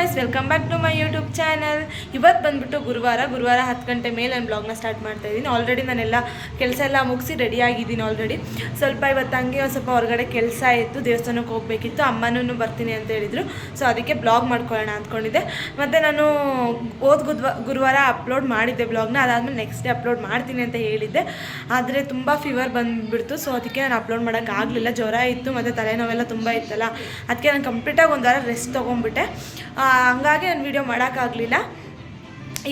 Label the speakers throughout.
Speaker 1: Guys welcome back to my YouTube channel ಇವತ್ತು ಬಂದ್ಬಿಟ್ಟು ಗುರುವಾರ ಗುರುವಾರ ಹತ್ತು ಗಂಟೆ ಮೇಲೆ ನಾನು ಬ್ಲಾಗ್ನ ಸ್ಟಾರ್ಟ್ ಮಾಡ್ತಾ ಇದ್ದೀನಿ. ಆಲ್ರೆಡಿ ನಾನೆಲ್ಲ ಕೆಲಸ ಎಲ್ಲ ಮುಗಿಸಿ ರೆಡಿ ಆಗಿದ್ದೀನಿ ಆಲ್ರೆಡಿ ಸ್ವಲ್ಪ ಇವತ್ತು ಹಂಗೆ ಒಂದು ಸ್ವಲ್ಪ ಹೊರಗಡೆ ಕೆಲಸ ಇತ್ತು, ದೇವಸ್ಥಾನಕ್ಕೆ ಹೋಗಬೇಕಿತ್ತು. ಅಮ್ಮನೂ ಬರ್ತೀನಿ ಅಂತ ಹೇಳಿದರು. ಸೊ ಅದಕ್ಕೆ ಬ್ಲಾಗ್ ಮಾಡ್ಕೊಳ್ಳೋಣ ಅಂದ್ಕೊಂಡಿದ್ದೆ. ಮತ್ತು ನಾನು ಓದ್ ಗುರುವಾರ ಅಪ್ಲೋಡ್ ಮಾಡಿದ್ದೆ ಬ್ಲಾಗ್ನ ಅದಾದಮೇಲೆ ನೆಕ್ಸ್ಟ್ ಡೇ ಅಪ್ಲೋಡ್ ಮಾಡ್ತೀನಿ ಅಂತ ಹೇಳಿದ್ದೆ. ಆದರೆ ತುಂಬ ಫೀವರ್ ಬಂದುಬಿಡ್ತು. ಸೊ ಅದಕ್ಕೆ ನಾನು ಅಪ್ಲೋಡ್ ಮಾಡೋಕ್ಕಾಗಲಿಲ್ಲ ಜ್ವರ ಇತ್ತು, ಮತ್ತು ತಲೆನೋವೆಲ್ಲ ತುಂಬ ಇತ್ತಲ್ಲ. ಅದಕ್ಕೆ ನಾನು ಕಂಪ್ಲೀಟಾಗಿ ಒಂದು ವಾರ ರೆಸ್ಟ್ ತೊಗೊಂಡ್ಬಿಟ್ಟೆ. ಹಂಗಾಗಿ ನಾನು ವೀಡಿಯೋ ಮಾಡೋಕ್ಕಾಗಲಿಲ್ಲ.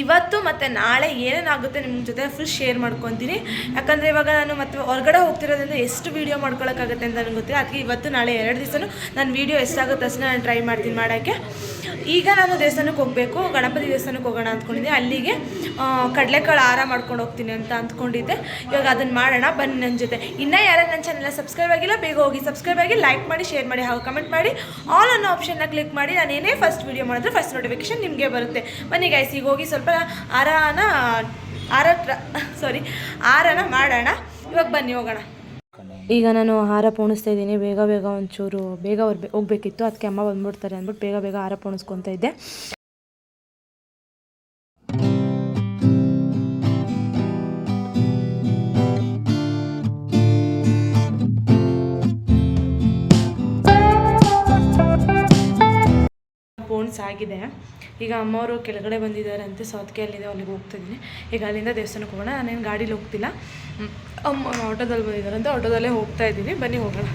Speaker 1: ಇವತ್ತು ಮತ್ತು ನಾಳೆ ಏನೇನಾಗುತ್ತೆ ನಿಮ್ಮ ಜೊತೆ ಫುಲ್ ಶೇರ್ ಮಾಡ್ಕೊತೀನಿ. ಯಾಕಂದರೆ ಇವಾಗ ನಾನು ಮತ್ತೆ ಹೊರಗಡೆ ಹೋಗ್ತಿರೋದ್ರಿಂದ ಎಷ್ಟು ವೀಡಿಯೋ ಮಾಡ್ಕೊಳಕ್ಕಾಗುತ್ತೆ ಅಂತ ನನಗೆ ಗೊತ್ತಿಲ್ಲ. ಅದಕ್ಕೆ ಇವತ್ತು, ನಾಳೆ ಎರಡು ದಿವಸನೂ ನಾನು ವೀಡಿಯೋ ಎಷ್ಟಾಗುತ್ತೆ ಅಷ್ಟು ನಾನು ಟ್ರೈ ಮಾಡ್ತೀನಿ ಮಾಡೋಕ್ಕೆ. ಈಗ ನಾನು ದೇವಸ್ಥಾನಕ್ಕೆ ಹೋಗಬೇಕು. ಗಣಪತಿ ದೇವಸ್ಥಾನಕ್ಕೆ ಹೋಗೋಣ ಅಂದ್ಕೊಂಡಿದ್ದೆ. ಅಲ್ಲಿಗೆ ಕಡಲೆಕಾಳು ಆರ ಮಾಡ್ಕೊಂಡು ಹೋಗ್ತೀನಿ ಅಂತ ಅಂದ್ಕೊಂಡಿದ್ದೆ. ಇವಾಗ ಅದನ್ನು ಮಾಡೋಣ. ಬನ್ನಿ ನನ್ನ ಜೊತೆ. ಇನ್ನೂ ಯಾರು ನನ್ನ ಚಾನಲ್ ಸಬ್ಸ್ಕ್ರೈಬ್ ಆಗಿಲ್ಲ, ಬೇಗ ಹೋಗಿ ಸಬ್ಸ್ಕ್ರೈಬ್ ಆಗಿ ಲೈಕ್ ಮಾಡಿ ಶೇರ್ ಮಾಡಿ ಹಾಗೂ ಕಮೆಂಟ್ ಮಾಡಿ. ಆಲ್ ಅನ್ನೋ ಆಪ್ಷನ್ನ ಕ್ಲಿಕ್ ಮಾಡಿ ನಾನು ಏನೇ ಫಸ್ಟ್ ವೀಡಿಯೋ ಮಾಡಿದ್ರೆ ಫಸ್ಟ್ ನೋಟಿಫಿಕೇಶನ್ ನಿಮಗೆ ಬರುತ್ತೆ. ಬನ್ನಿ ಗೈಸ್ ಈಗ ಹೋಗಿ ಸ್ವಲ್ಪ ಆರಾನ ಆರ ಸಾರಿ ಆರನ ಮಾಡೋಣ. ಇವಾಗ ಬನ್ನಿ ಹೋಗೋಣ. ಈಗ ನಾನು ಹಾರ ಪೋಣಿಸ್ತಾ ಇದ್ದೀನಿ. ಬೇಗ ಬೇಗ ಒಂಚೂರು ಬೇಗ ಬರ್ಬೇ ಹೋಗ್ಬೇಕಿತ್ತು. ಅದಕ್ಕೆ ಅಮ್ಮ ಬಂದ್ಬಿಡ್ತಾರೆ ಅಂದ್ಬಿಟ್ಟು ಬೇಗ ಬೇಗ ಹಾರ ಪೋಣಿಸ್ಕೊತಾ ಇದ್ದೆ. ಪೋಣಿಸ್ ಆಗಿದೆ. ಈಗ ಅಮ್ಮವರು ಕೆಳಗಡೆ ಬಂದಿದ್ದಾರೆ ಅಂತ ಸೌತ್ಕೆ ಅಲ್ಲಿಂದ ಅಲ್ಲಿಗೆ ಹೋಗ್ತಾ ಇದ್ದೀನಿ. ಈಗ ಅಲ್ಲಿಂದ ದೇವಸ್ಥಾನಕ್ಕೆ ಹೋಗೋಣ, ನಾನೇನು ಗಾಡೀಲಿ ಹೋಗ್ತಿಲ್ಲ. ಅಮ್ಮ, ಆಟೋದಲ್ಲಿ ಬಂದಿದ್ದಾರೆ ಅಂತ ಆಟೋದಲ್ಲೇ ಹೋಗ್ತಾ ಇದ್ದೀನಿ. ಬನ್ನಿ, ಹೋಗೋಣ.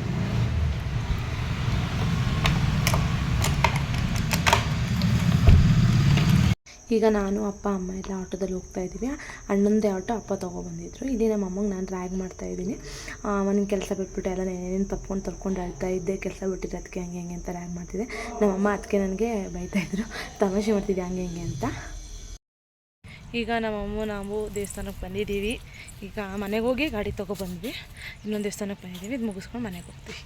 Speaker 1: ಈಗ ನಾನು ಅಪ್ಪ ಅಮ್ಮ ಎಲ್ಲ ಆಟೋದಲ್ಲಿ ಹೋಗ್ತಾ ಇದ್ದೀವಿ. ಅಣ್ಣಂದೇ ಆಟೋ ಅಪ್ಪ ತೊಗೊಬಂದಿದ್ರು. ಇಲ್ಲಿ ನಮ್ಮ ಅಮ್ಮಗೆ ನಾನು ಡ್ರ್ಯಾಗ್ ಮಾಡ್ತಾ ಇದ್ದೀನಿ. ಅವನಿಗೆ ಕೆಲಸ ಬಿಟ್ಬಿಟ್ಟು ಎಲ್ಲ ಏನೇನು ತಪ್ಕೊಂಡು ತರ್ಕೊಂಡು ಅಳ್ತಾ ಇದ್ದೆ ಕೆಲಸ ಬಿಟ್ಟಿದ್ದೆ ಅದಕ್ಕೆ ಹಂಗೆ ಹಂಗೆ ಅಂತ ಡ್ರ್ಯಾಗ್ ಮಾಡ್ತಿದ್ದೆ. ನಮ್ಮಮ್ಮ ಅದಕ್ಕೆ ನನಗೆ ಬೈತಾಯಿದ್ರು ತಮಾಷೆ ಮಾಡ್ತಿದ್ದೆ ಹಂಗೆ ಹಿಂಗೆ ಅಂತ. ಈಗ ನಮ್ಮಮ್ಮ ನಾವು ದೇವಸ್ಥಾನಕ್ಕೆ ಬಂದಿದ್ದೀವಿ. ಈಗ ಮನೆಗೆ ಹೋಗಿ ಗಾಡಿ ತೊಗೊಬಂದ್ವಿ. ಇನ್ನೊಂದು ದೇವಸ್ಥಾನಕ್ಕೆ ಬಂದಿದ್ದೀವಿ. ಇದು ಮುಗಿಸ್ಕೊಂಡು ಮನೆಗೆ ಹೋಗ್ತೀವಿ.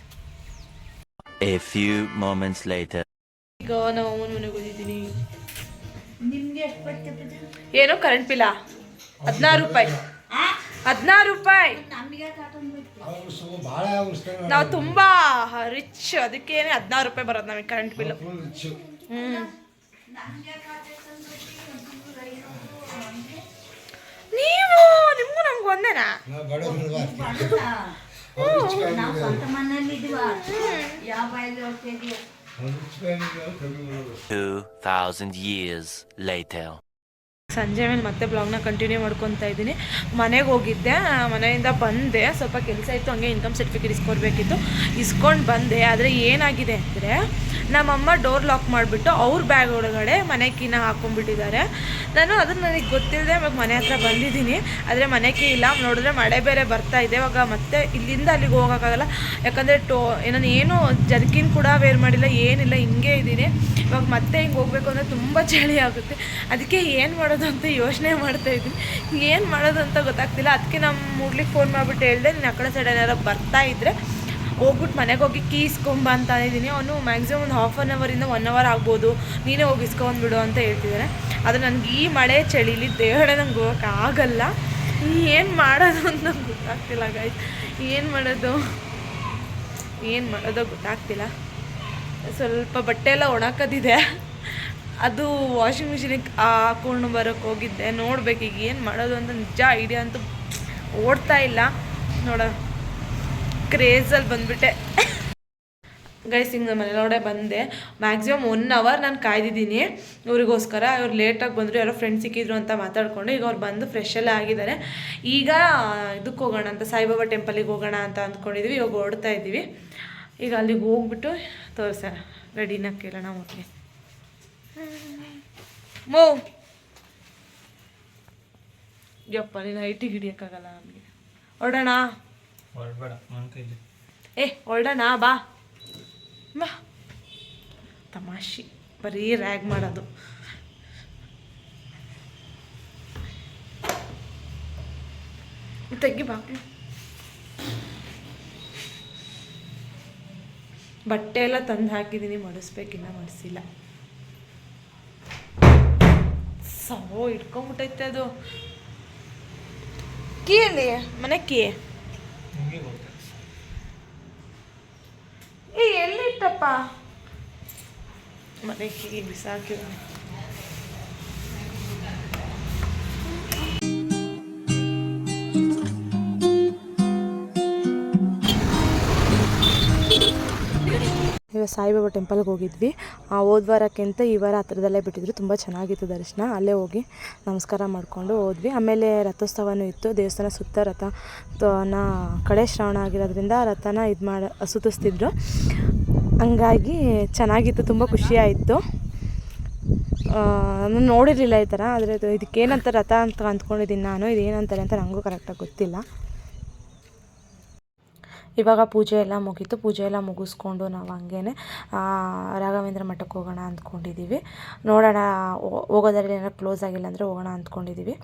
Speaker 1: ಈಗ ನಮ್ಮ ಅಮ್ಮನ ಮನೆಗೆ ಹೋಗಿದ್ದೀನಿ. ಏನೋ ಕರೆಂಟ್ ಬಿಲ್ಲ ಹದಿನಾರು ರೂಪಾಯಿ. ಹದಿನಾರು ರೂಪಾಯಿ. ನಾವು ತುಂಬಾ ರಿಚ್ ಅದಕ್ಕೇನೆ ಹದಿನಾರು ರೂಪಾಯಿ ಬರೋದು ನಮಗೆ ಕರೆಂಟ್ ಬಿಲ್ ಹ್ಮ್. ನೀವು? ನಿಮ್ಗೂ ನಮ್ಗೆ ಒಂದೇನಾ?
Speaker 2: ಯಾವ
Speaker 3: 2,000 years later.
Speaker 1: ಸಂಜೆ ಮೇಲೆ ಮತ್ತೆ ಬ್ಲಾಗ್ನ ಕಂಟಿನ್ಯೂ ಮಾಡ್ಕೊತಾ ಇದ್ದೀನಿ. ಮನೆಗೆ ಹೋಗಿದ್ದೆ ಮನೆಯಿಂದ ಬಂದೆ. ಸ್ವಲ್ಪ ಕೆಲಸ ಇತ್ತು, ಹಂಗೆ ಇನ್ಕಮ್ ಸರ್ಟಿಫಿಕೇಟ್ ಇಸ್ಕೊಡ್ಬೇಕಿತ್ತು. ಇಸ್ಕೊಂಡು ಬಂದೆ. ಆದರೆ ಏನಾಗಿದೆ ಅಂದರೆ, ನಮ್ಮಮ್ಮ ಡೋರ್ ಲಾಕ್ ಮಾಡಿಬಿಟ್ಟು ಅವ್ರ ಬ್ಯಾಗ್ ಒಳಗಡೆ ಮನೆ ಕೀನ ಹಾಕೊಂಡ್ಬಿಟ್ಟಿದ್ದಾರೆ. ನಾನು ಅದನ್ನು ನನಗೆ ಗೊತ್ತಿಲ್ಲದೆ ಇವಾಗ ಮನೆ ಹತ್ರ ಬಂದಿದ್ದೀನಿ. ಆದರೆ ಮನೆ ಕೀ ಇಲ್ಲ ನೋಡಿದ್ರೆ ಮಳೆ ಬೇರೆ ಬರ್ತಾ ಇದೆ. ಇವಾಗ ಮತ್ತೆ ಇಲ್ಲಿಂದ ಅಲ್ಲಿಗೆ ಹೋಗೋಕ್ಕಾಗಲ್ಲ. ಯಾಕಂದರೆ ಟೋ ನಾನು ಏನು ಜರ್ಕಿನ್ ಕೂಡ ವೇರ್ ಮಾಡಿಲ್ಲ, ಏನಿಲ್ಲ, ಹಿಂಗೆ ಇದ್ದೀನಿ. ಇವಾಗ ಮತ್ತೆ ಹಿಂಗೆ ಹೋಗ್ಬೇಕು ಅಂದರೆ ತುಂಬ ಚಳಿ ಆಗುತ್ತೆ. ಅದಕ್ಕೆ ಏನು ಮಾಡೋದು? ಅಂತ ಯೋಚನೆ ಮಾಡ್ತಾ ಇದ್ದೀನಿ ಏನು ಮಾಡೋದು ಅಂತ ಗೊತ್ತಾಗ್ತಿಲ್ಲ. ಅದಕ್ಕೆ ನಮ್ಮ ಮೂಡ್ಲಿಕ್ಕೆ ಫೋನ್ ಮಾಡಿಬಿಟ್ಟು ಹೇಳಿದೆ ನಿನ್ನ ಆ ಕಡೆ ಸೈಡ್ ಏನಾರು ಬರ್ತಾ ಇದ್ದರೆ ಹೋಗ್ಬಿಟ್ಟು ಮನೆಗೆ ಹೋಗಿ ಕೀ ಇಸ್ಕೊಂಬ ಅಂತ ಇದ್ದೀನಿ ಅವನು ಮ್ಯಾಕ್ಸಿಮಮ್ ಒಂದು ಹಾಫ್ ಆನ್ ಅವರಿಂದ ಒನ್ ಅವರ್ ಆಗ್ಬೋದು. ನೀನೇ ಹೋಗಿ ಇಸ್ಕೊಂಡ್ಬಿಡು ಅಂತ ಹೇಳ್ತಿದ್ದಾರೆ ಅದು ನನಗೆ ಈ ಮಳೆ ಚಳಿಲಿ ದೇವಡೆ ನಂಗೆ ಹೋಗೋಕ್ಕಾಗಲ್ಲ ಏನು ಮಾಡೋದು ಅಂತ ನಂಗೆ ಗೊತ್ತಾಗ್ತಿಲ್ಲ ಗಾಯ್ಸ್ ಏನು ಮಾಡೋದು? ಏನು ಮಾಡೋದೋ ಗೊತ್ತಾಗ್ತಿಲ್ಲ. ಸ್ವಲ್ಪ ಬಟ್ಟೆ ಎಲ್ಲ ಒಣಕದಿದೆ. ಅದು ವಾಷಿಂಗ್ ಮಿಷಿನಿಗೆ ಹಾಕೊಂಡು ಬರೋಕ್ಕೆ ಹೋಗಿದ್ದೆ. ನೋಡ್ಬೇಕು ಈಗ ಏನು ಮಾಡೋದು ಅಂತ ನಿಜ ಐಡಿಯಾ ಅಂತೂ ಓಡ್ತಾ ಇಲ್ಲ. ನೋಡ ಕ್ರೇಜಲ್ಲಿ ಬಂದುಬಿಟ್ಟೆ. ಗೈಸ್ ಹಿಂಗೆ ಮನೆಯೊಳಗಡೆ ಬಂದೆ. ಮ್ಯಾಕ್ಸಿಮಮ್ ಒನ್ ಅವರ್ ನಾನು ಕಾಯ್ದಿದ್ದೀನಿ. ಇವ್ರಿಗೋಸ್ಕರ ಇವ್ರು ಲೇಟಾಗಿ ಬಂದರು, ಯಾರೋ ಫ್ರೆಂಡ್ಸ್ ಸಿಕ್ಕಿದ್ರು ಅಂತ ಮಾತಾಡಿಕೊಂಡು ಈಗ ಅವ್ರು ಬಂದು ಫ್ರೆಶ್ ಎಲ್ಲ ಆಗಿದ್ದಾರೆ. ಈಗ, ಇದಕ್ಕೆ ಹೋಗೋಣ ಅಂತ, ಸಾಯಿಬಾಬಾ ಟೆಂಪಲಿಗೆ ಹೋಗೋಣ ಅಂತ ಅಂದ್ಕೊಂಡಿದ್ವಿ. ಇವಾಗ ಓಡ್ತಾ ಇದ್ದೀವಿ. ಈಗ ಅಲ್ಲಿಗೆ ಹೋಗ್ಬಿಟ್ಟು ತೋರ್ಸ. ರೆಡಿನ ಕೇಳೋಣ, ಓಕೆ. ಮೋ. ಯಪ್ಪ ನೀನು ಐಟಿಗೆ ಹಿಡಿಯೋಕ್ಕಾಗಲ್ಲ ನನಗೆ. ಹೊರಡೋಣ ಏ ಹೊರಡೋಣ ಬಾ. ಬಾ ತಮಾಷೆ ಬರೀ ರ್ಯಾಗ್ ಮಾಡೋದು. ತೆಗಿ ಬಾ. ಬಟ್ಟೆ ಎಲ್ಲ ತಂದು ಹಾಕಿದ್ದೀನಿ ಮಡಿಸ್ಬೇಕಿನ್ನ ಮಡಿಸಿಲ್ಲ. ಸವೋ ಇಟ್ಕೊಂಬಿಟ್ಟೈತೆ ಅದು. ಕೀಯಲ್ಲಿ ಮನೆ ಕೀ. ಏ ಎಲ್ಲಿಟ್ಟಪ್ಪ ಕೀ ಬಿಸಾಕಿದ ಸಾಯಿಬಾಬಾ ಟೆಂಪಲ್ಗೆ ಹೋಗಿದ್ವಿ. ಆ ವಾರಕ್ಕಿಂತ ಈ ವಾರ ಹತ್ರದಲ್ಲೇ ಬಿಟ್ಟಿದ್ರು. ತುಂಬ ಚೆನ್ನಾಗಿತ್ತು ದರ್ಶನ. ಅಲ್ಲೇ ಹೋಗಿ ನಮಸ್ಕಾರ ಮಾಡಿಕೊಂಡು ಹೋದ್ವಿ. ಆಮೇಲೆ ರಥೋತ್ಸವನೂ ಇತ್ತು. ದೇವಸ್ಥಾನ ಸುತ್ತ ರಥ ನ ಕಡೆ ಶ್ರಾವಣ ಆಗಿರೋದ್ರಿಂದ ರಥನ ಇದು ಮಾಡಿ, ಸುತ್ತಿಸ್ತಿದ್ರು. ಹಂಗಾಗಿ ಚೆನ್ನಾಗಿತ್ತು. ತುಂಬ ಖುಷಿಯಾಯಿತು ನಾನು ನೋಡಿರಲಿಲ್ಲ ಈ ಥರ, ಆದರೆ ಇದು ಇದಕ್ಕೇನಂತ ರಥ ಅಂತ ಅಂದ್ಕೊಂಡಿದ್ದೀನಿ ನಾನು. ಇದೇನಂತಾರೆ ಅಂತ ನನಗೂ ಕರೆಕ್ಟಾಗಿ ಗೊತ್ತಿಲ್ಲ. ಇವಾಗ ಪೂಜೆ ಎಲ್ಲ ಮುಗೀತು. ಪೂಜೆ ಎಲ್ಲ ಮುಗಿಸ್ಕೊಂಡು ನಾವು ಹಂಗೇನೆ ಆ, ರಾಘವೇಂದ್ರ ಮಠಕ್ಕೆ ಹೋಗೋಣ ಅಂದ್ಕೊಂಡಿದ್ದೀವಿ ನೋಡೋಣ ಹೋಗೋದ್ರಲ್ಲಿ ಏನಾರು ಕ್ಲೋಸ್ ಆಗಿಲ್ಲ ಅಂದರೆ ಹೋಗೋಣ ಅಂದ್ಕೊಂಡಿದ್ದೀವಿ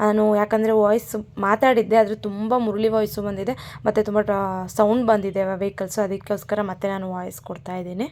Speaker 1: ನಾನು ಯಾಕಂದರೆ ವಾಯ್ಸ್ ಮಾತಾಡಿದ್ದೆ ಆದರೆ ತುಂಬ ಮುರುಳಿ ವಾಯ್ಸು ಬಂದಿದೆ. ಮತ್ತು ತುಂಬ ಸೌಂಡ್ ಬಂದಿದೆ ವೆಹಿಕಲ್ಸು ಅದಕ್ಕೋಸ್ಕರ ಮತ್ತೆ ನಾನು ವಾಯ್ಸ್ ಕೊಡ್ತಾ ಇದ್ದೀನಿ.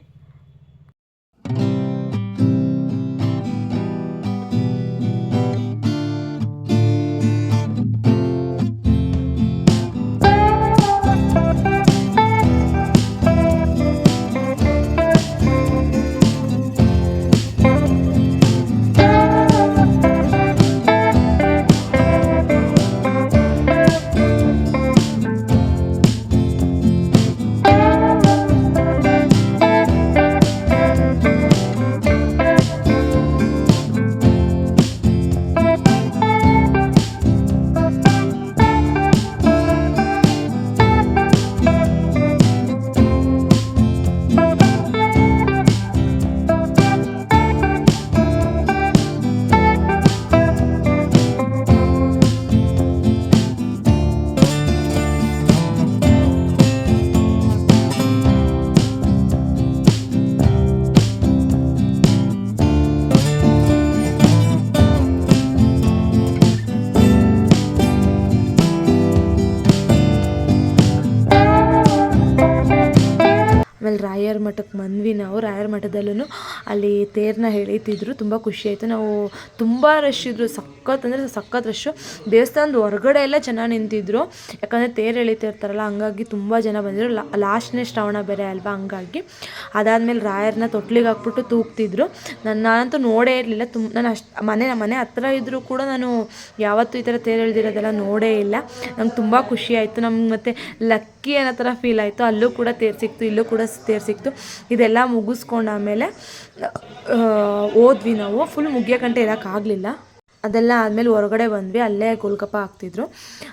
Speaker 1: ರಾಯರ ಅವರು ರಾಯರ ಮಠದಲ್ಲೂ ಅಲ್ಲಿ ತೇರನ್ನ ಎಳೀತಿದ್ರು, ತುಂಬ ಖುಷಿ ಆಯಿತು. ನಾವು ತುಂಬ ರಶ್ ಇದ್ರು, ಸಖತ್ ಅಂದರೆ ಸಖತ್ ರಶ್ಶು ದೇವಸ್ಥಾನದ ಹೊರಗಡೆ ಎಲ್ಲ ಜನ ನಿಂತಿದ್ರು. ಯಾಕಂದರೆ ತೇರು ಎಳಿತಿರ್ತಾರಲ್ಲ ಹಂಗಾಗಿ ತುಂಬ ಜನ ಬಂದಿದ್ರು. ಲಾಸ್ಟ್ನೇ ಶ್ರವಣ ಬೇರೆ ಅಲ್ವಾ ಹಂಗಾಗಿ. ಅದಾದಮೇಲೆ ರಾಯರನ್ನ ತೊಟ್ಲಿಗೆ ಹಾಕ್ಬಿಟ್ಟು ತೂಗ್ತಿದ್ರು. ನನ್ನ ನಾನಂತೂ ನೋಡೇ ಇರಲಿಲ್ಲ. ತುಂಬ ನಾನು ಅಷ್ಟು, ಮನೆ ಮನೆ ಹತ್ರ ಇದ್ದರೂ ಕೂಡ ನಾನು ಯಾವತ್ತೂ ಈ ಥರ ತೇರು ಎಳ್ದಿರೋದೆಲ್ಲ ನೋಡೇ ಇಲ್ಲ. ನಂಗೆ ತುಂಬ ಖುಷಿ ಆಯಿತು. ನಮ್ಗೆ ಮತ್ತು ಲಕ್ಕಿ ಅನ್ನೋ ಥರ ಫೀಲ್ ಆಯಿತು. ಅಲ್ಲೂ ಕೂಡ ತೇರು ಸಿಕ್ತು, ಇಲ್ಲೂ ಕೂಡ ತೇರು ಸಿಕ್ತು. ಇದೆಲ್ಲ ಮುಗಿಸ್ಕೊಂಡು ಆಮೇಲೆ ಆ, ಹೋದ್ವಿ ನಾವು. ಫುಲ್ ಮುಗಿಯೋ ಗಂಟೆ ಇರೋಕ್ಕಾಗಲಿಲ್ಲ ಅದೆಲ್ಲ ಆದಮೇಲೆ ಹೊರಗಡೆ ಬಂದ್ವಿ. ಅಲ್ಲೇ ಗೋಲ್ಗಪ್ಪ ಹಾಕ್ತಿದ್ರು.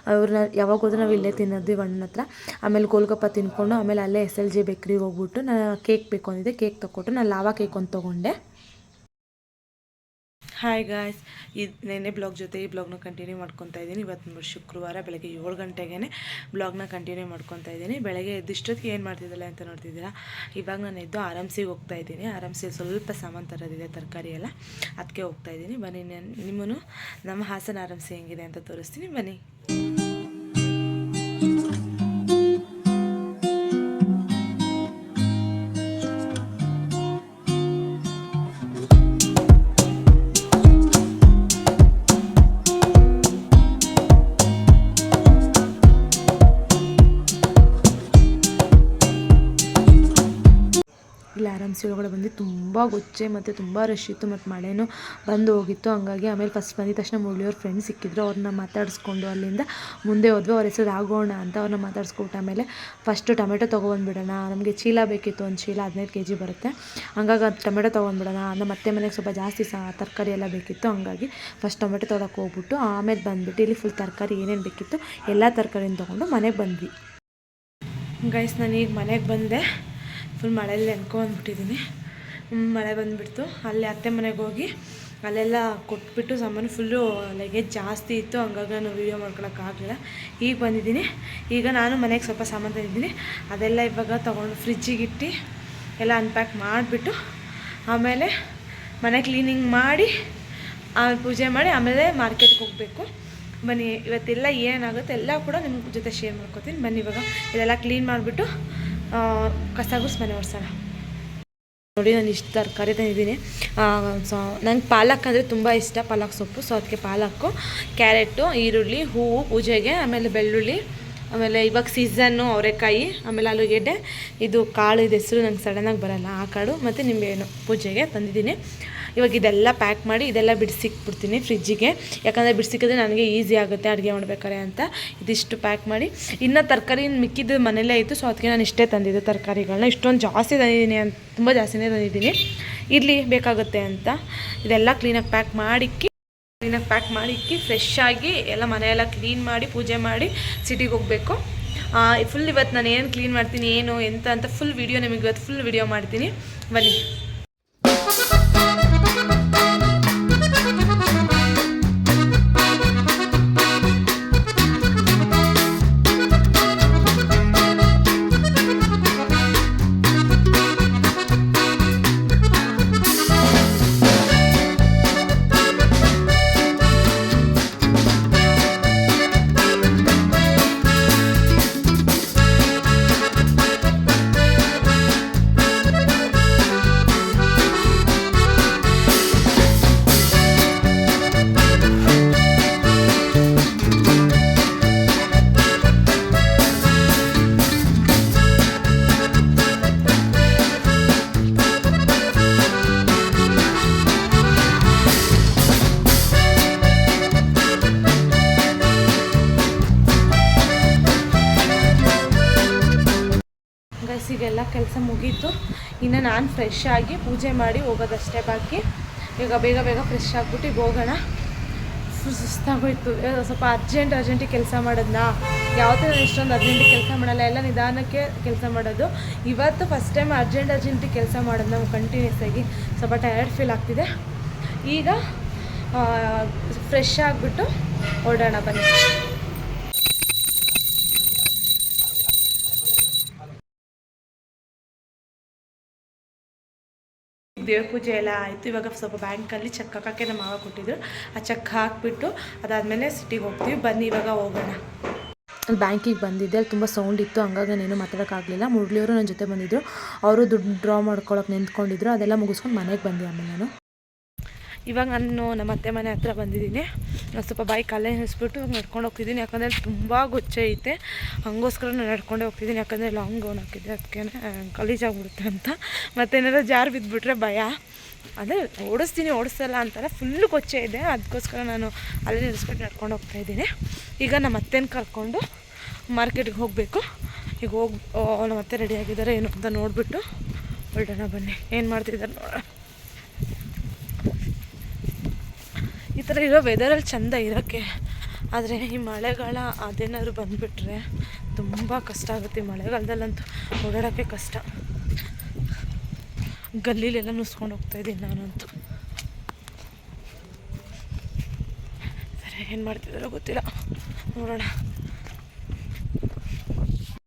Speaker 1: ಅವ್ರನ್ನ ಯಾವಾಗ ಹೋದ್ರೆ ನಾವು ಇಲ್ಲೇ ತಿನ್ನೋದ್ವಿ ಅಣ್ಣನ ಹತ್ರ. ಆಮೇಲೆ ಗೋಲ್ಗಪ್ಪ ತಿನ್ಕೊಂಡು ಆಮೇಲೆ ಅಲ್ಲೇ ಎಸ್ ಎಲ್ ಜಿ ಬೇಕ್ರಿಗೆ ಹೋಗ್ಬಿಟ್ಟು ನಾನು ಕೇಕ್ ಬೇಕು ಅಂದಿದ್ದೆ. ಕೇಕ್ ತೊಗೊಟ್ಟು ನಾನು ಲಾವಾ ಕೇಕ್ ಒಂದು ತೊಗೊಂಡೆ. ಹಾಯ್ ಗಾಯ್ಸ್ ಇದು ನೆನ್ನೆ ಬ್ಲಾಗ್ ಜೊತೆ ಈ ಬ್ಲಾಗ್ನ ಕಂಟಿನ್ಯೂ ಮಾಡ್ಕೊತಾ ಇದ್ದೀನಿ. ಇವತ್ತು ಶುಕ್ರವಾರ ಬೆಳಗ್ಗೆ ಏಳು ಗಂಟೆಗೆ ಬ್ಲಾಗ್ನ ಕಂಟಿನ್ಯೂ ಮಾಡ್ಕೊತಾ ಇದ್ದೀನಿ. ಬೆಳಗ್ಗೆ ಎದ್ದಿಷ್ಟೊತ್ತಿಗೆ ಏನು ಮಾಡ್ತಿದ್ದಲ್ಲ ಅಂತ ನೋಡ್ತಿದ್ದೀರಾ? ಇವಾಗ ನಾನು ಎದ್ದು ಆರಾಮ್ಸಿಗೆ ಹೋಗ್ತಾ ಇದ್ದೀನಿ. ಆರಾಮ್ಸಿಗೆ ಸ್ವಲ್ಪ ಸಾಮಾನು ತರೋದಿದೆ, ತರಕಾರಿ ಎಲ್ಲ. ಅದಕ್ಕೆ ಹೋಗ್ತಾ ಇದ್ದೀನಿ. ಬನ್ನಿ, ನಿಮ್ಮನ್ನು ನಮ್ಮ ಹಾಸನ ಆರಾಮ್ಸಿ ಹೆಂಗಿದೆ ಅಂತ ತೋರಿಸ್ತೀನಿ. ಬನ್ನಿ. ಒಳಗಡೆ ಬಂದು ತುಂಬ ಗೊಚ್ಚೆ ಮತ್ತು ತುಂಬ ರಶ್ ಇತ್ತು ಮತ್ತು ಮಳೆನೂ ಬಂದು ಹೋಗಿತ್ತು. ಹಂಗಾಗಿ ಆಮೇಲೆ ಫಸ್ಟ್ ಬಂದಿದ ತಕ್ಷಣ ಮುರಳಿಯವ್ರ ಫ್ರೆಂಡ್ಸ್ ಸಿಕ್ಕಿದ್ರು. ಅವ್ರನ್ನ ಮಾತಾಡಿಸ್ಕೊಂಡು ಅಲ್ಲಿಂದ ಮುಂದೆ ಹೋದ್ವಿ. ಅವ್ರ ಹೆಸರು ಆಗೋಣ ಅಂತ ಅವ್ರನ್ನ ಮಾತಾಡಿಸ್ಕೊಟ್ಟು ಆಮೇಲೆ ಫಸ್ಟು ಟೊಮೆಟೊ ತೊಗೊಬಂದ್ಬಿಡೋಣ ನಮಗೆ ಚೀಲ ಬೇಕಿತ್ತು ಒಂದು ಚೀಲ ಹದಿನೈದು ಕೆ ಜಿ ಬರುತ್ತೆ. ಹಂಗಾಗಿ ಅದು ಟೊಮೆಟೊ ತೊಗೊಂಡ್ಬಿಡೋಣ ನಮ್ಮ ಮತ್ತೆ ಮನೆಗೆ ಸ್ವಲ್ಪ ಜಾಸ್ತಿ ಸಹ ತರಕಾರಿ ಎಲ್ಲ ಬೇಕಿತ್ತು. ಹಂಗಾಗಿ ಫಸ್ಟ್ ಟೊಮೆಟೊ ತೊಗೊಳಕ್ಕೆ ಹೋಗ್ಬಿಟ್ಟು ಆಮೇಲೆ ಬಂದುಬಿಟ್ಟು ಇಲ್ಲಿ ಫುಲ್ ತರಕಾರಿ ಏನೇನು ಬೇಕಿತ್ತು ಎಲ್ಲ ತರಕಾರಿನ ತೊಗೊಂಡು ಮನೆಗೆ ಬಂದ್ವಿ. ಗೈಸ್ ನಾನು ಈಗ ಮನೆಗೆ ಬಂದೆ. ಫುಲ್ ಮಳೆಯಲ್ಲಿ ನೆನ್ಕೊಂಡ್ಬಿಟ್ಟಿದ್ದೀನಿ ಮಳೆ ಬಂದುಬಿಡ್ತು. ಅಲ್ಲಿ ಅತ್ತೆ ಮನೆಗೆ ಹೋಗಿ ಅಲ್ಲೆಲ್ಲ ಕೊಟ್ಬಿಟ್ಟು ಸಾಮಾನು ಫುಲ್ಲು ಲಗೇಜ್ ಜಾಸ್ತಿ ಇತ್ತು, ಹಂಗಾಗಿ ನಾನು ವೀಡಿಯೋ ಮಾಡ್ಕೊಳಕ್ಕಾಗಲಿಲ್ಲ ಈಗ ಬಂದಿದ್ದೀನಿ ಈಗ ನಾನು ಮನೆಗೆ ಸ್ವಲ್ಪ ಸಾಮಾನು ತಂದಿದ್ದೀನಿ. ಅದೆಲ್ಲ ಇವಾಗ ತೊಗೊಂಡು ಫ್ರಿಜ್ಜಿಗೆ ಇಟ್ಟು ಎಲ್ಲ ಅನ್ಪ್ಯಾಕ್ ಮಾಡಿಬಿಟ್ಟು ಆಮೇಲೆ ಮನೆ ಕ್ಲೀನಿಂಗ್ ಮಾಡಿ, ಆಮೇಲೆ ಪೂಜೆ ಮಾಡಿ, ಆಮೇಲೆ ಮಾರ್ಕೆಟ್ಗೆ ಹೋಗಬೇಕು. ಬನ್ನಿ, ಇವತ್ತೆಲ್ಲ ಏನಾಗುತ್ತೆ ಎಲ್ಲ ಕೂಡ ನಿಮ್ಮ ಜೊತೆ ಶೇರ್ ಮಾಡ್ಕೊತೀನಿ. ಬನ್ನಿ ಇವಾಗ, ಇದೆಲ್ಲ ಕ್ಲೀನ್ ಮಾಡಿಬಿಟ್ಟು ಕಸ ಗುಡ್ಸ್ ಮನೆ ಒರೆಸೋಣ ನೋಡಿ, ನಾನು ಇಷ್ಟು ತರಕಾರಿ ತಂದಿದ್ದೀನಿ. ಸೊ, ನಂಗೆ ಪಾಲಕ್ ಅಂದರೆ ತುಂಬ ಇಷ್ಟ, ಪಾಲಕ್ ಸೊಪ್ಪು. ಸೊ ಅದಕ್ಕೆ ಪಾಲಕ್ಕು, ಕ್ಯಾರೆಟು, ಈರುಳ್ಳಿ, ಹೂವು, ಪೂಜೆಗೆ, ಆಮೇಲೆ ಬೆಳ್ಳುಳ್ಳಿ ಆಮೇಲೆ ಇವಾಗ ಸೀಸನ್ನು ಅವರೆಕಾಯಿ, ಆಮೇಲೆ ಆಲೂಗೆಡ್ಡೆ. ಇದು ಕಾಳು ಇದು ಹೆಸರು ನಂಗೆ ಸಡನ್ನಾಗಿ ಬರಲ್ಲ ಆ ಕಾಳು. ಮತ್ತು ನಿಂಬೆಹಣ್ಣು ಪೂಜೆಗೆ ತಂದಿದ್ದೀನಿ. ಇವಾಗ ಇದೆಲ್ಲ ಪ್ಯಾಕ್ ಮಾಡಿ ಇದೆಲ್ಲ ಬಿಡಿಸಿಕ್ಬಿಡ್ತೀನಿ ಫ್ರಿಜ್ಜಿಗೆ ಯಾಕಂದರೆ ಬಿಡಿಸಿಕ್ಕಿದ್ರೆ ನನಗೆ ಈಸಿ ಆಗುತ್ತೆ ಅಡುಗೆ ಮಾಡ್ಬೇಕಾರೆ ಅಂತ. ಇದಿಷ್ಟು ಪ್ಯಾಕ್ ಮಾಡಿ. ಇನ್ನು ತರಕಾರಿ ಮಿಕ್ಕಿದ್ದು ಮನೇಲೇ ಇತ್ತು ಸೊ ಅದಕ್ಕೆ ನಾನು ಇಷ್ಟೇ ತಂದಿದ್ದು ತರಕಾರಿಗಳನ್ನ ಇಷ್ಟೊಂದು ಜಾಸ್ತಿ ತಂದಿದ್ದೀನಿ ಅಂತ ತುಂಬ ಜಾಸ್ತಿನೇ ತಂದಿದ್ದೀನಿ. ಇರಲಿ, ಬೇಕಾಗುತ್ತೆ ಅಂತ. ಇದೆಲ್ಲ ಕ್ಲೀನಾಗಿ ಪ್ಯಾಕ್ ಮಾಡಿಕ್ಕಿ ಕ್ಲೀನಾಗಿ ಪ್ಯಾಕ್ ಮಾಡಿಕ್ಕಿ ಫ್ರೆಶ್ ಆಗಿ ಎಲ್ಲ ಮನೆಯೆಲ್ಲ ಕ್ಲೀನ್ ಮಾಡಿ ಪೂಜೆ ಮಾಡಿ ಸಿಟಿಗೆ ಹೋಗಬೇಕು. ಫುಲ್ ಇವತ್ತು ನಾನು ಏನು ಕ್ಲೀನ್ ಮಾಡ್ತೀನಿ, ಏನು, ಎಂತ ಅಂತ ಫುಲ್ ವಿಡಿಯೋ ನಿಮಗೆ ಇವತ್ತು ಫುಲ್ ವಿಡಿಯೋ ಮಾಡ್ತೀನಿ. ಬನ್ನಿ. ಕೆಲಸ ಮುಗೀತು. ಇನ್ನು ನಾನು ಫ್ರೆಶ್ ಆಗಿ ಪೂಜೆ ಮಾಡಿ ಹೋಗೋದಷ್ಟೇ ಬಾಕಿ. ಈಗ ಬೇಗ ಬೇಗ ಫ್ರೆಶ್ ಆಗಿಬಿಟ್ಟು ಈಗ ಹೋಗೋಣ. ಸುಸ್ತಾಗೋಯ್ತು. ಸ್ವಲ್ಪ ಅರ್ಜೆಂಟ್ ಅರ್ಜೆಂಟಿಗೆ ಕೆಲಸ ಮಾಡೋದನ್ನ ಯಾವುದೇ ಇಷ್ಟೊಂದು ಅರ್ಜೆಂಟಿಗೆ ಕೆಲಸ ಮಾಡಲ್ಲ, ಎಲ್ಲ ನಿಧಾನಕ್ಕೆ ಕೆಲಸ ಮಾಡೋದು. ಇವತ್ತು ಫಸ್ಟ್ ಟೈಮ್ ಅರ್ಜೆಂಟ್ ಅರ್ಜೆಂಟಿಗೆ ಕೆಲಸ ಮಾಡೋದು ನಾವು ಕಂಟಿನ್ಯೂಸ್ ಆಗಿ ಸ್ವಲ್ಪ ಟಯರ್ಡ್ ಫೀಲ್ ಆಗ್ತಿದೆ. ಈಗ ಫ್ರೆಶ್ ಆಗಿಬಿಟ್ಟು ಓಡೋಣ ಬನ್ನಿ. ದೇವ್ರ ಪೂಜೆ ಎಲ್ಲ ಆಯಿತು. ಇವಾಗ ಸ್ವಲ್ಪ ಬ್ಯಾಂಕಲ್ಲಿ ಚೆಕ್ ಹಾಕೋಕ್ಕೆ ನಮ್ಮ ಮಾವ ಕೊಟ್ಟಿದ್ರು. ಆ ಚೆಕ್ ಹಾಕಿಬಿಟ್ಟು ಅದಾದಮೇಲೆ ಸಿಟಿಗೆ ಹೋಗ್ತೀವಿ. ಬನ್ನಿ ಇವಾಗ ಹೋಗೋಣ. ಅಲ್ಲಿ ಬ್ಯಾಂಕಿಗೆ ಬಂದಿದ್ದೆ. ಅಲ್ಲಿ ತುಂಬ ಸೌಂಡ್ ಇತ್ತು. ಹಂಗಾಗಿ ನಾನೇನು ಮಾತಾಡೋಕ್ಕಾಗಲಿಲ್ಲ ಮುರಳಿಯವರು ನನ್ನ ಜೊತೆ ಬಂದಿದ್ದರು ಅವರು ದುಡ್ಡು ಡ್ರಾ ಮಾಡ್ಕೊಳಕ್ಕೆ ನಿಂತ್ಕೊಂಡಿದ್ರು. ಅದೆಲ್ಲ ಮುಗಿಸ್ಕೊಂಡು ಮನೆಗೆ ಬಂದೆ ಆಮೇಲೆ ನಾನು. ಇವಾಗ ನಾನು ನಮ್ಮ ಅತ್ತೆ ಮನೆ ಹತ್ರ ಬಂದಿದ್ದೀನಿ. ನಾನು ಸ್ವಲ್ಪ ಬೈಕ್ ಅಲ್ಲೇ ನಿಲ್ಲಿಸ್ಬಿಟ್ಟು ನಡ್ಕೊಂಡು ಹೋಗ್ತಿದ್ದೀನಿ, ಯಾಕಂದರೆ ತುಂಬ ಗೊಚ್ಚೆ ಐತೆ. ಹಂಗೋಸ್ಕರ ನಾನು ನಡ್ಕೊಂಡು ಹೋಗ್ತಿದ್ದೀನಿ, ಯಾಕಂದರೆ ಲಾಂಗ್ ಗೌನ್ ಹಾಕಿದ್ದೆ ಅದಕ್ಕೆ ಗಲೀಜಾಗ್ಬಿಡುತ್ತೆ ಅಂತ. ಮತ್ತೇನಾದ್ರು ಜಾರು ಬಿದ್ದುಬಿಟ್ರೆ ಭಯ. ಅದೇ ಓಡಿಸ್ತೀನಿ, ಓಡಿಸಲ್ಲ ಅಂತಾರೆ ಫುಲ್ಲು ಕೊಚ್ಚೆ ಇದೆ. ಅದಕ್ಕೋಸ್ಕರ ನಾನು ಅಲ್ಲೇ ನಿಲ್ಲಿಸ್ಬಿಟ್ಟು ನಡ್ಕೊಂಡು ಹೋಗ್ತಾ ಇದ್ದೀನಿ. ಈಗ ನಮ್ಮ ಅತ್ತೆನ ಕರ್ಕೊಂಡು ಮಾರ್ಕೆಟ್ಗೆ ಹೋಗಬೇಕು. ಈಗ ಹೋಗಿ ನಮ್ಮ ಅತ್ತೆ ರೆಡಿ ಆಗಿದ್ದಾರೆ, ಏನು ಅಂತ ನೋಡಿಬಿಟ್ಟು ಹೊರಡೋಣ ಬನ್ನಿ. ಏನು ಮಾಡ್ತಿದ್ದಾರೆ ನೋಡೋಣ. ಥರ ಇರೋ ವೆದರಲ್ಲಿ ಚೆಂದ ಇರೋಕ್ಕೆ. ಆದರೆ ಈ ಮಳೆಗಾಲ ಅದೇನಾದ್ರು ಬಂದುಬಿಟ್ರೆ ತುಂಬ ಕಷ್ಟ ಆಗುತ್ತೆ ಮಳೆಗಾಲದಲ್ಲಂತೂ ಓಡಾಡೋಕ್ಕೆ ಕಷ್ಟ. ಗಲ್ಲಿಲೆಲ್ಲ ನುಸ್ಕೊಂಡು ಹೋಗ್ತಾ ಇದ್ದೀನಿ ನಾನಂತೂ. ಸರಿ, ಏನು ಮಾಡ್ತಿದ್ದಾರೋ ಗೊತ್ತಿಲ್ಲ. ನೋಡೋಣ.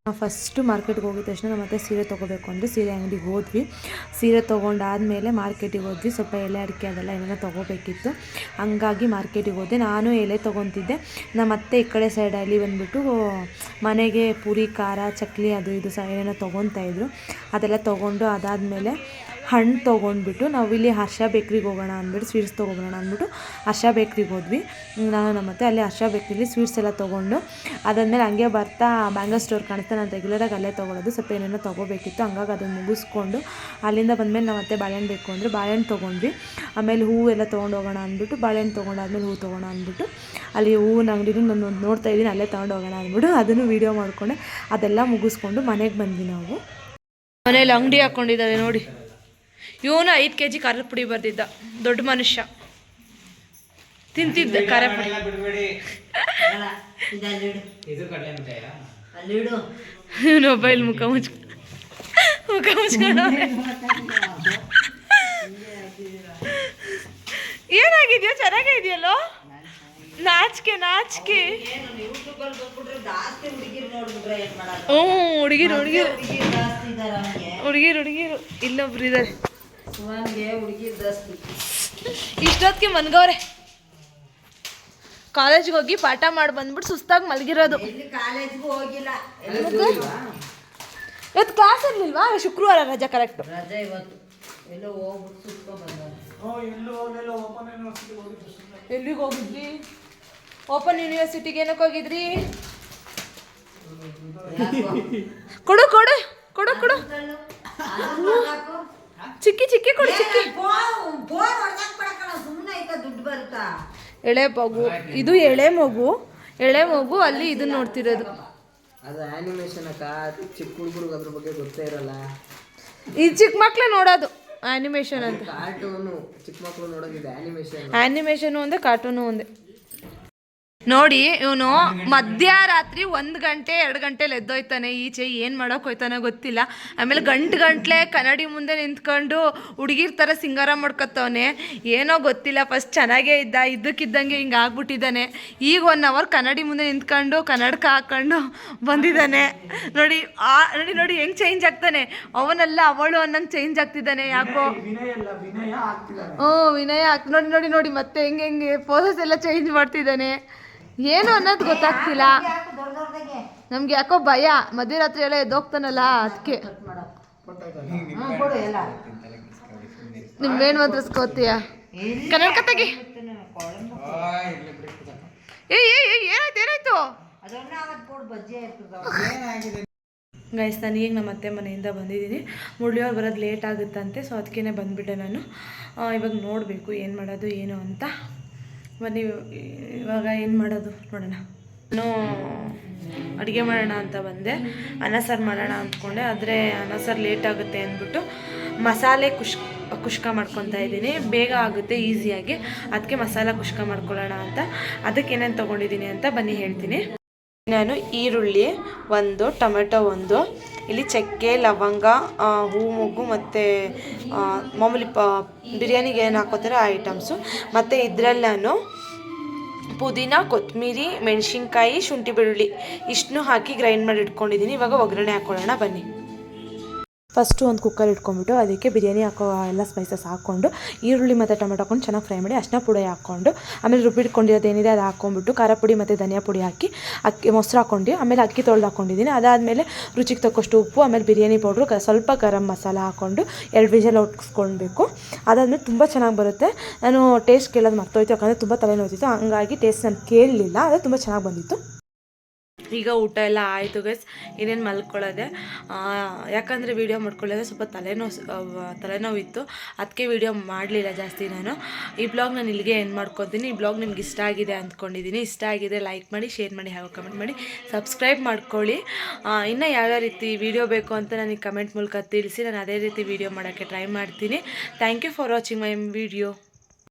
Speaker 1: ಫಸ್ಟು ಮಾರ್ಕೆಟ್ಗೆ ಹೋಗಿದ ತಕ್ಷಣ ನಮ್ಮ ಮತ್ತೆ ಸೀರೆ ತೊಗೋಬೇಕು ಅಂದರೆ ಸೀರೆ ಅಂಗಡಿಗೆ ಹೋದ್ವಿ. ಸೀರೆ ತೊಗೊಂಡಾದ್ಮೇಲೆ ಮಾರ್ಕೆಟಿಗೆ ಹೋದ್ವಿ. ಸ್ವಲ್ಪ ಎಲೆ ಅಡಿಕೆ ಅದೆಲ್ಲ ಏನೇನೋ ತೊಗೋಬೇಕಿತ್ತು. ಹಂಗಾಗಿ ಮಾರ್ಕೆಟಿಗೆ ಹೋದೆ. ನಾನು ಎಲೆ ತೊಗೊತಿದ್ದೆ. ನಮ್ಮ ಅತ್ತೆ ಈ ಕಡೆ ಸೈಡಲ್ಲಿ ಬಂದ್ಬಿಟ್ಟು ಮನೆಗೆ ಪುರಿ, ಖಾರ, ಚಕ್ಲಿ ಅದು ಇದು ಸಹ ಏನೇನೋ ತೊಗೊತಾಯಿದ್ರು ಅದೆಲ್ಲ ತೊಗೊಂಡು ಅದಾದಮೇಲೆ ಹಣ್ಣು ತೊಗೊಂಡ್ಬಿಟ್ಟು ನಾವು ಇಲ್ಲಿ ಹರ್ಷ ಬೇಕ್ರಿಗೆ ಹೋಗೋಣ ಅಂದ್ಬಿಟ್ಟು ಸ್ವೀಟ್ಸ್ ತೊಗೊಬರೋಣ ಅಂದ್ಬಿಟ್ಟು ಹರ್ಷ ಬೇಕ್ರಿಗೆ ಹೋದ್ವಿ. ನಾನು ನಮ್ಮ ಮತ್ತೆ ಅಲ್ಲಿ ಹರ್ಷ ಬೇಕ್ರಿಲಿ ಸ್ವೀಟ್ಸ್ ಎಲ್ಲ ತೊಗೊಂಡು ಅದಾದಮೇಲೆ ಹಂಗೆ ಬರ್ತಾ ಬ್ಯಾಂಗಲ್ ಸ್ಟೋರ್ ಕಾಣಿಸ್ತಾ ನಾನು ರೆಗ್ಯುಲರಾಗಿ ಅಲ್ಲೇ ತೊಗೊಳೋದು. ಸ್ವಲ್ಪ ಏನೇನೋ ತೊಗೋಬೇಕಿತ್ತು. ಹಂಗಾಗಿ ಅದನ್ನು ಮುಗಿಸ್ಕೊಂಡು ಅಲ್ಲಿಂದ ಬಂದಮೇಲೆ ನಾವು ಮತ್ತೆ ಬಾಳೆಹಣ್ಣು ಬೇಕು ಅಂದರೆ ಬಾಳೆಹಣ್ಣು ತೊಗೊಂಡ್ವಿ. ಆಮೇಲೆ ಹೂವು ಎಲ್ಲ ತೊಗೊಂಡು ಹೋಗೋಣ ಅಂದ್ಬಿಟ್ಟು ಬಾಳೆಹಣ್ಣು ತೊಗೊಂಡಾದ್ಮೇಲೆ ಹೂವು ತೊಗೋಣ ಅಂದ್ಬಿಟ್ಟು ಅಲ್ಲಿ ಹೂವಿನ ಅಂಗಡಿನೂ ನಾನು ನೋಡ್ತಾ ಇದ್ದೀನಿ. ಅಲ್ಲೇ ತೊಗೊಂಡು ಹೋಗೋಣ ಅಂದ್ಬಿಟ್ಟು ಅದನ್ನು ವೀಡಿಯೋ ಮಾಡಿಕೊಂಡೆ. ಅದೆಲ್ಲ ಮುಗಿಸ್ಕೊಂಡು ಮನೆಗೆ ಬಂದ್ವಿ ನಾವು. ಮನೇಲಿ ಅಂಗಡಿ ಹಾಕ್ಕೊಂಡಿದ್ದಾರೆ ನೋಡಿ. ಇವನು ಐದು ಕೆ ಜಿ ಖಾರದ ಪುಡಿ ಬರ್ದಿದ್ದ. ದೊಡ್ಡ ಮನುಷ್ಯ. ತಿಂತಿದ್ದ ಖಾರ ಪುಡಿ. ಮೊಬೈಲ್ ಮುಖ ಮುಚ್ಚ ಮುಖ ಮುಚ್ಕೊಂಡು ಏನಾಗಿದೆಯೋ ಚೆನ್ನಾಗೇ ಇದೆಯಲ್ಲೋ ನಾಚಿಕೆ. ನಾಚಿಕೆ ಹ್ಞೂ ಹುಡುಗಿರು ಹುಡುಗಿರು
Speaker 2: ಹುಡುಗಿರು.
Speaker 1: ಹುಡುಗಿರು ಇಲ್ಲೊಬ್ರು ಇದ್ದಾರೆ
Speaker 2: ಜಾಸ್ತಿ.
Speaker 1: ಇಷ್ಟೊತ್ತಿಗೆ ಮನ್ಗವ್ರೆ ಕಾಲೇಜ್ಗೆ ಹೋಗಿ ಪಾಠ ಮಾಡಿ ಬಂದ್ಬಿಟ್ಟು ಸುಸ್ತಾಗಿ ಮಲಗಿರೋದು.
Speaker 2: ಎಲ್ಲಿ ಕಾಲೇಜ್ಗೂ ಹೋಗಿಲ್ಲ.
Speaker 1: ಇವತ್ತು ಕ್ಲಾಸ್ ಇರ್ಲಿಲ್ವಾ? ಶುಕ್ರವಾರ ರಜಾ ಕರೆಕ್ಟ್
Speaker 2: ರಜೆ ಇವತ್ತು. ಎಲ್ಲೋ ಹೋಗ್ಬಿಟ್ಟು ಸುತ್ಕೊಂಡ್ ಬಂದವ್ರು
Speaker 1: ಎಲ್ಲಿಗೆ ಹೋಗಿದ್ರಿ? ಓಪನ್ ಯೂನಿವರ್ಸಿಟಿಗೆ ಏನಕ್ಕೆ ಹೋಗಿದ್ರಿ? ಕೊಡು ಕೊಡು ಕೊಡು ಕೊಡು. ಚಿಕ್ಕಿ ಚಿಕ್ಕಿ ಕೊಡು ಚಿಕ್ಕಿ.
Speaker 2: ಫೋನ್ ಹೊಡ್ದಂಗ್ ಪಡಕಣ ಸುಮ್ಮನೆ ಐತ ದುಡ್ಡು ಬರುತ್ತಾ?
Speaker 1: ಎಳೆ ಮಗು ಇದು ಎಳೆ ಮಗು ಎಳೆ ಮಗು ಅಲ್ಲಿ ಇದು ನೋಡ್ತಿರೋದು.
Speaker 4: ಅದು ಆನಿಮೇಷನ್ ಅಕ್ಕ ಚಿಕ್ಕ ಹುಡುಗರಿಗೆ ಅದ್ರ ಬಗ್ಗೆ ಗೊತ್ತೇ ಇರಲ್ಲ.
Speaker 1: ಈ ಚಿಕ್ಕ ಮಕ್ಳು ನೋಡೋದು ಆನಿಮೇಷನ್ ಅಂತ.
Speaker 4: ಕಾರ್ಟೂನು ಚಿಕ್ಕ ಮಕ್ಕಳು ನೋಡೋದಿದೆ ಆನಿಮೇಷನ್
Speaker 1: ಆನಿಮೇಷನ್ ಒಂದೇ ಕಾರ್ಟೂನು ಒಂದೇ. ನೋಡಿ ಇವನು ಮಧ್ಯರಾತ್ರಿ ಒಂದು ಗಂಟೆ ಎರಡು ಗಂಟೆಲಿ ಎದ್ದೋಯ್ತಾನೆ ಈಚೆ ಏನು ಮಾಡೋಕೆ ಹೋಯ್ತಾನೆ ಗೊತ್ತಿಲ್ಲ. ಆಮೇಲೆ ಗಂಟು ಗಂಟ್ಲೆ ಕನ್ನಡಿ ಮುಂದೆ ನಿಂತ್ಕೊಂಡು ಹುಡುಗಿರ್ ಥರ ಸಿಂಗಾರ ಮಾಡ್ಕೊತವನೆ. ಏನೋ ಗೊತ್ತಿಲ್ಲ ಫಸ್ಟ್ ಚೆನ್ನಾಗೇ ಇದ್ದ ಇದ್ದಕ್ಕಿದ್ದಂಗೆ ಹಿಂಗೆ ಆಗ್ಬಿಟ್ಟಿದ್ದಾನೆ. ಈಗ ಒನ್ ಅವರ್ ಕನ್ನಡಿ ಮುಂದೆ ನಿಂತ್ಕೊಂಡು ಕನ್ನಡಕ ಹಾಕೊಂಡು ಬಂದಿದ್ದಾನೆ. ನೋಡಿ ಆ ನೋಡಿ ನೋಡಿ ಹೆಂಗೆ ಚೇಂಜ್ ಆಗ್ತಾನೆ. ಅವನಲ್ಲ ಅವಳು ಅನ್ನಂಗೆ ಚೇಂಜ್ ಆಗ್ತಿದ್ದಾನೆ ಯಾಕೋ. ಹ್ಞೂ ವಿನಯ ನೋಡಿ ನೋಡಿ ನೋಡಿ ಮತ್ತೆ ಹೆಂಗೆ ಹೆಂಗೆ ಪೋಸಸ್ ಎಲ್ಲ ಚೇಂಜ್ ಮಾಡ್ತಿದ್ದಾನೆ. ಏನು ಅನ್ನೋದು ಗೊತ್ತಾಗ್ತಿಲ್ಲ. ನಮ್ಗೆ ಯಾಕೋ ಭಯ. ಮಧ್ಯರಾತ್ರಿ ಎಲ್ಲ ಎದ್ದೋಗ್ತಾನಲ್ಲ ಅದಕ್ಕೆ ನಿಮ್ಗೇನು ಮಾತ್ರ ಕನ್ನಡಕ ತೆಗಿ. ಏ ಏ ಏ, ಏನಾಯ್ತು ಏನಾಯ್ತು? ಗೈಸ್ ನಾನು ಈಗ ನಮ್ಮ ಅತ್ತೆ ಮನೆಯಿಂದ ಬಂದಿದ್ದೀನಿ. ಮುರಳಿಯವ್ರು ಬರೋದು ಲೇಟ್ ಆಗುತ್ತಂತೆ ಸೊ ಅದಕ್ಕೇ ಬಂದುಬಿಟ್ಟೆ ನಾನು. ಇವಾಗ ನೋಡಬೇಕು ಏನು ಮಾಡೋದು ಏನು ಅಂತ. ಬನ್ನಿ, ಇವಾಗ ಏನು ಮಾಡೋದು ನೋಡೋಣ. ನಾನು ಅಡುಗೆ ಮಾಡೋಣ ಅಂತ ಬಂದೆ. ಅನ್ನ ಸಾರು ಮಾಡೋಣ ಅಂದ್ಕೊಂಡೆ. ಆದರೆ ಅನ್ನ ಸಾರು ಲೇಟ್ ಆಗುತ್ತೆ ಅಂದ್ಬಿಟ್ಟು ಮಸಾಲೆ ಕುಶ್ ಕುಷ್ಕ ಮಾಡ್ಕೊತಾ ಇದ್ದೀನಿ. ಬೇಗ ಆಗುತ್ತೆ ಈಸಿಯಾಗಿ ಅದಕ್ಕೆ ಮಸಾಲ ಕುಷ್ಕ ಮಾಡ್ಕೊಳ್ಳೋಣ ಅಂತ. ಅದಕ್ಕೆ ಏನೇನು ತೊಗೊಂಡಿದ್ದೀನಿ ಅಂತ ಬನ್ನಿ ಹೇಳ್ತೀನಿ. ನಾನು ಈರುಳ್ಳಿ ಒಂದು, ಟೊಮೆಟೊ ಒಂದು, ಇಲ್ಲಿ ಚಕ್ಕೆ, ಲವಂಗ ಹೂ ಮೊಗ್ಗು ಮತ್ತು ಮಾಮೂಲಿ ಪ, ಬಿರಿಯಾನಿಗೆ ಏನು ಹಾಕೋತಾರೆ ಆ ಐಟಮ್ಸು. ಮತ್ತು ಇದರಲ್ಲಿ ನಾನು ಪುದೀನ ಕೊತ್ತಂಬರಿ ಮೆಣಸಿನ್ಕಾಯಿ, ಶುಂಠಿ ಬೆಳ್ಳುಳ್ಳಿ ಇಷ್ಟನ್ನೂ ಹಾಕಿ ಗ್ರೈಂಡ್ ಮಾಡಿ ಇಟ್ಕೊಂಡಿದ್ದೀನಿ. ಇವಾಗ ಒಗ್ಗರಣೆ ಹಾಕ್ಕೊಳ್ಳೋಣ ಬನ್ನಿ. ಫಸ್ಟು ಒಂದು ಕುಕ್ಕರ್ ಇಟ್ಕೊಂಡ್ಬಿಟ್ಟು ಅದಕ್ಕೆ ಬಿರಿಯಾನಿ ಹಾಕೋ, ಎಲ್ಲ ಸ್ಪೈಸಸ್ ಹಾಕ್ಕೊಂಡು, ಈರುಳ್ಳಿ ಮತ್ತು ಟೊಮೆಟೊ ಹಾಕೊಂಡು ಚೆನ್ನಾಗಿ ಫ್ರೈ ಮಾಡಿ, ಅರ್ಶಿನ ಪುಡಿ ಹಾಕ್ಕೊಂಡು, ಆಮೇಲೆ ರುಬ್ಬಿಟ್ಕೊಂಡಿರೋದು ಏನಿದೆ ಅದು ಹಾಕ್ಕೊಂಡ್ಬಿಟ್ಟು ಖಾರ ಪುಡಿ ಮತ್ತು ಧನಿಯಾ ಪುಡಿ ಹಾಕಿ, ಅಕ್ಕಿ, ಮೊಸರು ಹಾಕ್ಕೊಂಡು ಆಮೇಲೆ ಅಕ್ಕಿ ತೊಳೆದು ಹಾಕ್ಕೊಂಡಿದ್ದೀನಿ ಅದಾದಮೇಲೆ ರುಚಿಗೆ ತಕ್ಕಷ್ಟು ಉಪ್ಪು, ಆಮೇಲೆ ಬಿರಿಯಾನಿ ಪೌಡ್ರು ಸ್ವಲ್ಪ ಗರಂ ಮಸಾಲ ಹಾಕ್ಕೊಂಡು ಎರಡು ವಿಜಲ್ ಹೊಟ್ಸ್ಕೊಳ್ಬೇಕು ಅದಾದಮೇಲೆ ತುಂಬ ಚೆನ್ನಾಗಿ ಬರುತ್ತೆ. ನಾನು ಟೇಸ್ಟ್ ಕೇಳೋದು ಮರ್ತೋಯ್ತು, ಯಾಕಂದರೆ ತುಂಬ ತಲೆನೋಯ್ತಿತ್ತು, ಹಂಗಾಗಿ ಟೇಸ್ಟ್ ನಾನು ಕೇಳಲಿಲ್ಲ ಅದು ತುಂಬ ಚೆನ್ನಾಗಿ ಬಂದಿತ್ತು. ಈಗ ಊಟ ಎಲ್ಲ ಆಯಿತು ಗೈಸ್ ಇನ್ನೇನು ಮಲ್ಕೊಳ್ಳೋದೆ. ಯಾಕಂದರೆ ವೀಡಿಯೋ ಮಾಡ್ಕೊಳ್ಳೋದೆ ಸ್ವಲ್ಪ ತಲೆನೋವು ತಲೆನೋವಿತ್ತು. ಅದಕ್ಕೆ ವೀಡಿಯೋ ಮಾಡಲಿಲ್ಲ ಜಾಸ್ತಿ ನಾನು. ಈ ಬ್ಲಾಗ್ ನಾನು ಇಲ್ಲಿಗೆ ಏನು ಮಾಡ್ಕೊತೀನಿ. ಈ ಬ್ಲಾಗ್ ನಿಮ್ಗೆ ಇಷ್ಟ ಆಗಿದೆ ಅಂದ್ಕೊಂಡಿದ್ದೀನಿ ಇಷ್ಟ ಆಗಿದೆ ಲೈಕ್ ಮಾಡಿ ಶೇರ್ ಮಾಡಿ, ಹಾಗೂ ಕಮೆಂಟ್ ಮಾಡಿ. ಸಬ್ಸ್ಕ್ರೈಬ್ ಮಾಡ್ಕೊಳ್ಳಿ. ಇನ್ನು ಯಾವ್ಯಾವ ರೀತಿ ವೀಡಿಯೋ ಬೇಕು ಅಂತ ನನಗೆ ಕಮೆಂಟ್ ಮೂಲಕ ತಿಳಿಸಿ, ನಾನು ಅದೇ ರೀತಿ ವೀಡಿಯೋ ಮಾಡೋಕ್ಕೆ ಟ್ರೈ ಮಾಡ್ತೀನಿ. Thank you for watching my video